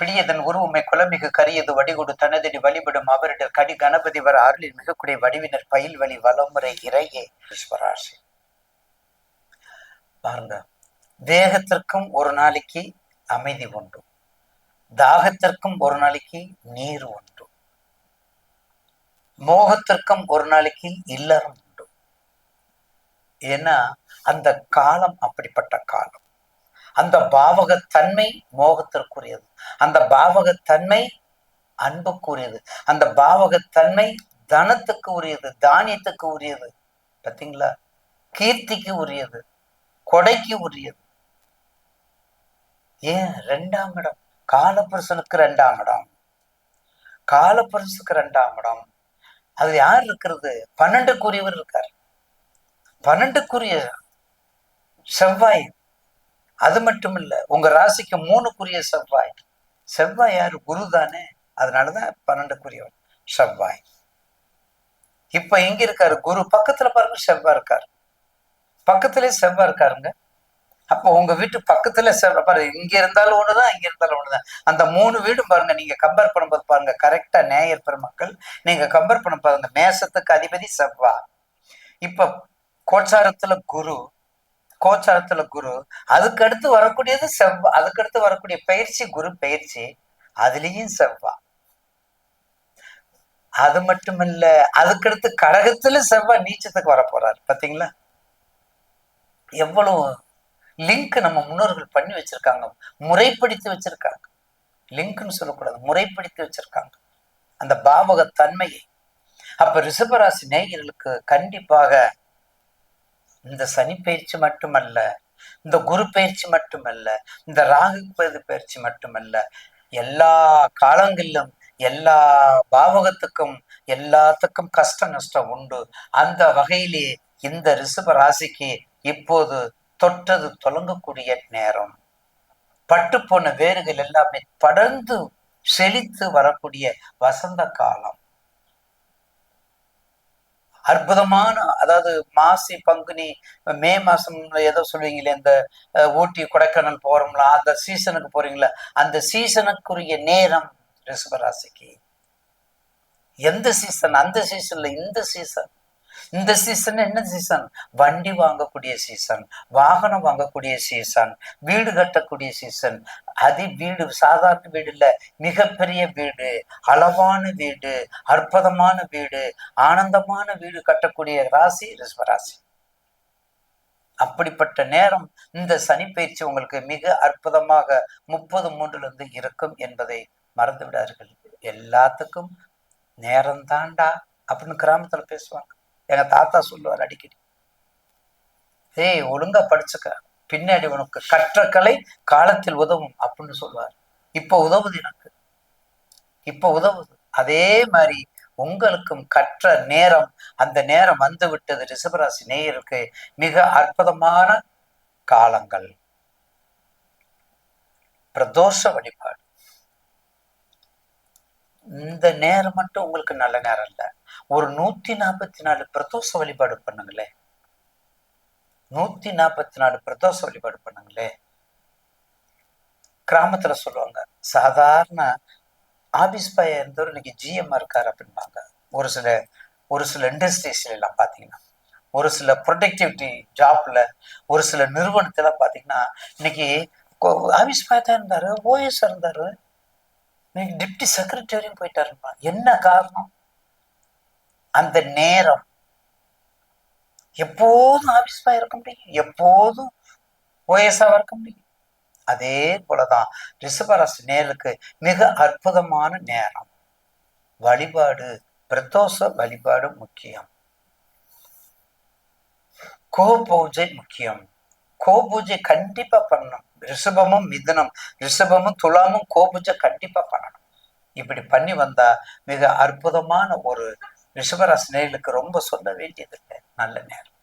பிடியதன் உருவமை குலமிகு கரியது வடிகொடு தனதடி வழிபடும் அவரிடர் கடி கணபதி வர அருளில் மிகக்கூடிய வடிவினர் பயில் வழி வலமுறை இறையே. ஈஸ்வராசி பாருங்க வேகத்திற்கும் ஒரு நாளைக்கு அமைதி உண்டு. தாகத்திற்கும் ஒரு நாளைக்கு நீர் உண்டு. மோகத்திற்கும் ஒரு நாளைக்கு இல்லறம் உண்டு. ஏன்னா அந்த காலம் அப்படிப்பட்ட காலம். அந்த பாவகத்தன்மை மோகத்திற்குரியது. அந்த பாவகத்தன்மை அன்புக்குரியது. அந்த பாவகத்தன்மை தனத்துக்கு உரியது தானியத்துக்கு உரியது. பார்த்தீங்களா கீர்த்திக்கு உரியது கொடைக்கு உரியது. ஏன்? ரெண்டாம் இடம். காலபுருஷனுக்கு ரெண்டாம் இடம். காலபுருஷனுக்கு ரெண்டாம் இடம். அது யார் இருக்கிறது? பன்னெண்டுக்குரியவர் இருக்கார். பன்னெண்டுக்குரிய செவ்வாய் அது மட்டும் இல்ல உங்க ராசிக்கு மூணுக்குரிய செவ்வாய். செவ்வாய் யாரு? குரு தானே. அதனாலதான் பன்னெண்டுக்குரியவர் செவ்வாய். இப்ப எங்க இருக்காரு? குரு பக்கத்துல பாருங்க செவ்வாய் இருக்காரு. பக்கத்துலேயே செவ்வாய் இருக்காருங்க. அப்போ உங்க வீட்டு பக்கத்துல செவ்வாய் பாருங்க இங்க இருந்தாலும் ஒண்ணுதான் இங்க இருந்தாலும் ஒண்ணுதான். அந்த மூணு வீடும் பாருங்க நீங்க கம்பேர் பண்ணும்போது பாருங்க கரெக்டா நேயர் பெருமக்கள் நீங்க கம்பேர் பண்ண பாருங்க மேசத்துக்கு அதிபதி செவ்வாய் இப்ப கோச்சாரத்துல குரு கோச்சாரத்துல குரு அதுக்கடுத்து வரக்கூடியது செவ்வா அதுக்கு அடுத்து வரக்கூடிய பயிற்சி குரு பயிற்சி அதுலயும் செவ்வா. அது மட்டும் இல்ல அதுக்கடுத்து கடகத்துல செவ்வா நீச்சத்துக்கு வர போறாரு பாத்தீங்களா? எவ்வளவு லிங்க் நம்ம முன்னோர்கள் பண்ணி வச்சிருக்காங்க முறைப்படுத்தி வச்சிருக்காங்க. லிங்க்னு சொல்லக்கூடாது முறைப்படுத்தி வச்சிருக்காங்க. அந்த பாவக தன்மையை அப்ப ரிஷபராசி நேயர்களுக்கு கண்டிப்பாக இந்த சனி பயிற்சி மட்டுமல்ல இந்த குரு பயிற்சி மட்டுமல்ல இந்த ராகு பயிற்சி மட்டுமல்ல எல்லா காலங்களிலும் எல்லா பாவகத்துக்கும் எல்லாத்துக்கும் கஷ்ட நஷ்டம் உண்டு. அந்த வகையிலே இந்த ரிஷப ராசிக்கு இப்போது தொட்டது தொடங்கக்கூடிய நேரம். பட்டு போன வேர்கள் எல்லாமே படர்ந்து செழித்து வரக்கூடிய வசந்த காலம். அற்புதமான அதாவது மாசி பங்குனி மே மாசம் ஏதோ சொல்லுவீங்களே இந்த ஊட்டி கொடைக்கானல் போறோம்ல அந்த சீசனுக்கு போறீங்களா அந்த சீசனுக்குரிய நேரம் ரிஷபராசிக்கு. எந்த சீசன் அந்த சீசன்ல இந்த சீசன் இந்த சீசன் என்ன சீசன் வண்டி வாங்கக்கூடிய சீசன் வாகனம் வாங்கக்கூடிய சீசன் வீடு கட்டக்கூடிய சீசன் அதி வீடு சாதாரண வீடு இல்லை மிகப்பெரிய வீடு அளவான வீடு அற்புதமான வீடு ஆனந்தமான வீடு கட்டக்கூடிய ராசி ரிஷ்வராசி அப்படிப்பட்ட நேரம் இந்த சனி பயிற்சி உங்களுக்கு மிக அற்புதமாக முப்பது மூன்றுல இருந்து இருக்கும் என்பதை மறந்து விடார்கள் எல்லாத்துக்கும் நேரம் தாண்டா அப்படின்னு கிராமத்துல பேசுவாங்க. எங்க தாத்தா சொல்லுவார் அடிக்கடி. ஏய் ஒழுங்கா படிச்சுக்க. பின்னாடி உனக்கு கற்ற கலை காலத்தில் உதவும் அப்படின்னு சொல்லுவார். இப்ப உதவுது எனக்கு. இப்ப உதவுது. அதே மாதிரி உங்களுக்கும் கற்ற நேரம் அந்த நேரம் வந்து விட்டது ரிஷபராசி நேயருக்கு மிக அற்புதமான காலங்கள். பிரதோஷ வழிபாடு. இந்த நேரம் மட்டும் உங்களுக்கு நல்ல நேரம் இல்லை. ஒரு நூத்தி நாற்பத்தி நாலு பிரதோஷ வழிபாடு பண்ணுங்களே. நூத்தி நாற்பத்தி நாலு பிரதோஷ வழிபாடு பண்ணுங்களே. கிராமத்துல சொல்லுவாங்க சாதாரண ஆபீஸ் பையன் இருந்தவர் இன்னைக்கு ஜிஎம் இருக்காரு அப்படின்பாங்க ஒரு சில ஒரு சில இண்டஸ்ட்ரீஸ்ல எல்லாம் பாத்தீங்கன்னா ஒரு சில ப்ரொடக்டிவிட்டி ஜாப்ல ஒரு சில நிறுவனத்துல பாத்தீங்கன்னா இன்னைக்கு ஆபீஸ் பாய் தான் இருந்தாரு ஓஎஸ் இருந்தாரு. இன்னைக்கு டிப்டி செக்ரட்டரியும் போயிட்டாருப்பா என்ன காரணம்? அந்த நேரம். எப்போதும் ஆபீஸ் இருக்க முடியும். எப்போதும் ஓஎஸ்ஆவா இருக்க முடியும். அதே போலதான் ரிஷபராசி நேருக்கு மிக அற்புதமான நேரம். வழிபாடு பிரதோஷ வழிபாடு முக்கியம். கோ பூஜை முக்கியம். கோபூஜை கண்டிப்பா பண்ணணும். ரிஷபமும் மிதனம். ரிஷபமும் துலாமும் கோபூஜை கண்டிப்பா பண்ணணும். இப்படி பண்ணி வந்தா மிக அற்புதமான ஒரு ரிஷபராசி நேர்களுக்கு ரொம்ப சொல்ல வேண்டியது இல்லை நல்ல நேரம்.